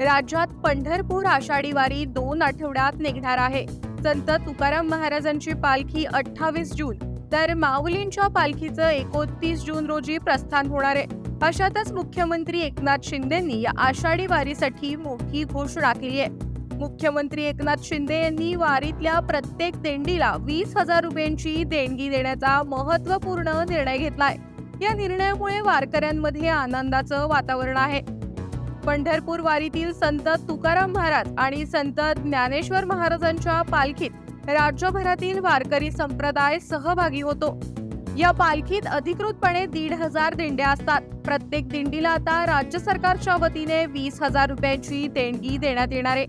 राज्यात पंढरपूर आषाढी वारी दोन आठवड्यात निघणार आहे. संत तुकाराम महाराजांची पालखी अठ्ठावीस जून तर माऊलींच्या पालखीचं एकोणतीस जून रोजी प्रस्थान होणार आहे. अशातच मुख्यमंत्री एकनाथ शिंदेंनी या आषाढी वारीसाठी मोठी घोषणा केली आहे. मुख्यमंत्री एकनाथ शिंदे यांनी वारीतल्या प्रत्येक देणगीला वीस हजार रुपयांची देणगी देण्याचा महत्त्वपूर्ण निर्णय घेतलाय. या निर्णयामुळे वारकऱ्यांमध्ये आनंदाचं वातावरण आहे. पंढरपूर वारीतील संत तुकाराम महाराज आणि संत ज्ञानेश्वर महाराजांच्या पालखीत राज्यभरातील वारकरी संप्रदाय सहभागी होतो. या पालखीत अधिकृतपणे दीड हजार दिंड्या असतात. प्रत्येक दिंडीला आता राज्य सरकारच्या वतीने वीस हजार रुपयांची देणगी देण्यात येणार आहे.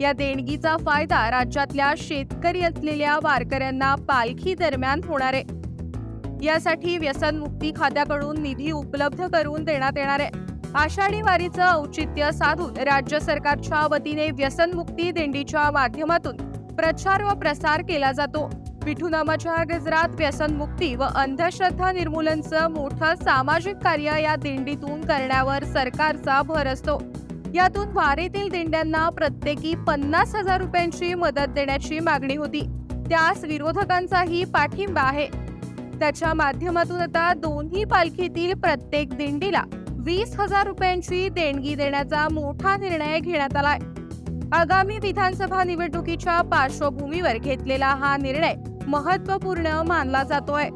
या देणगीचा फायदा राज्यातल्या शेतकरी असलेल्या वारकऱ्यांना पालखी दरम्यान होणार आहे. यासाठी व्यसनमुक्ती खात्याकडून निधी उपलब्ध करून देण्यात येणार आहे. आषाढी वारीचं औचित्य साधून राज्य सरकारच्या वतीने व्यसनमुक्ती दिंडीच्या माध्यमातून प्रचार व प्रसार केला जातो. विठुनामाच्या गजरात व्यसनमुक्ती व अंधश्रद्धा निर्मूलनचं मोठं सामाजिक कार्य या दिंडीतून करण्यावर सरकारचा भर असतो. यातून वारीतील दिंड्यांना प्रत्येकी पन्नास हजार रुपयांची मदत देण्याची मागणी होती. त्यास विरोधकांचाही पाठिंबा आहे. त्याच्या माध्यमातून आता दोन्ही पालखीतील प्रत्येक दिंडीला वीस हजार रुपयांची देणगी देण्याचा मोठा निर्णय घेण्यात आलाय. आगामी विधानसभा निवडणुकीच्या पार्श्वभूमीवर घेतलेला हा निर्णय महत्त्वपूर्ण मानला जातोय.